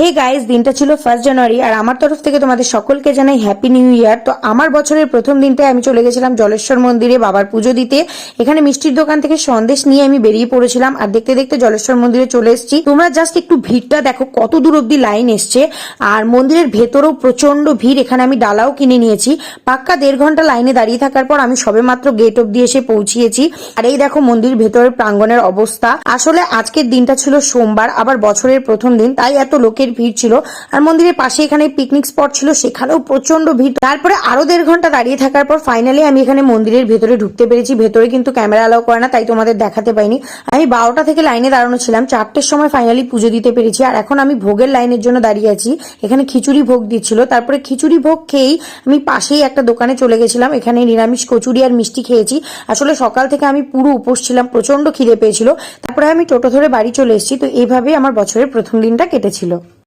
Hey guys দিনটা ছিল first January আর আমার তরফ থেকে তোমাদের সকলকে জানাই হ্যাপি নিউ ইয়ার তো আমার বছরের প্রথম দিনটায় আমি চলে গেছিলাম জলেশ্বর মন্দিরে বাবার পুজো দিতে। এখানে মিষ্টির দোকান থেকে সন্দেশ নিয়ে আমি বেরিয়ে পড়েছিলাম, আর দেখতে দেখতে জলেশ্বর মন্দিরে চলে এসেছি। তোমরা জাস্ট একটু ভিড়টা দেখো, কত দূর অব্দি লাইন এসছে। আর মন্দিরের ভেতরেও প্রচণ্ড ভিড়, এখানে আমি ডালাও কিনে নিয়েছি। পাক্কা দেড় ঘণ্টা লাইনে দাঁড়িয়ে থাকার পর আমি সবেমাত্র গেট অব্দি এসে পৌঁছিয়েছি। আর এই দেখো মন্দির ভেতরের প্রাঙ্গনের অবস্থা। আসলে আজকের দিনটা ছিল সোমবার, আবার বছরের প্রথম দিন, তাই এত লোকের ভিড় ছিল। আর মন্দিরের পাশে এখানে পিকনিক স্পট ছিল, সেখানেও প্রচণ্ড ভিড়। তারপরে আরও দেড় ঘণ্টা দাঁড়িয়ে থাকার পর ফাইনালি আমি এখানে মন্দিরের ভেতরে ঢুকতে পেরেছি। ভেতরে কিন্তু ক্যামেরা অ্যালাউ করে না, তাই তোমাদের দেখাতে পাইনি। আমি বারোটা থেকে লাইনে দাঁড়ানো ছিলাম, চারটের সময় ফাইনালি পুজো দিতে পেরেছি। আর এখন আমি ভোগের লাইনের জন্য দাঁড়িয়ে আছি। এখানে খিচুড়ি ভোগ দিচ্ছিল। তারপরে খিচুড়ি ভোগ খেয়েই আমি পাশেই একটা দোকানে চলে গেছিলাম। এখানে নিরামিষ কচুরি আর মিষ্টি খেয়েছি। আসলে সকাল থেকে আমি পুরো উপোস ছিলাম প্রচণ্ড খিদে পেয়েছিল। তারপরে আমি টোটো ধরে বাড়ি চলে এসেছি। তো এইভাবেই আমার বছরের প্রথম দিনটা কেটেছিল।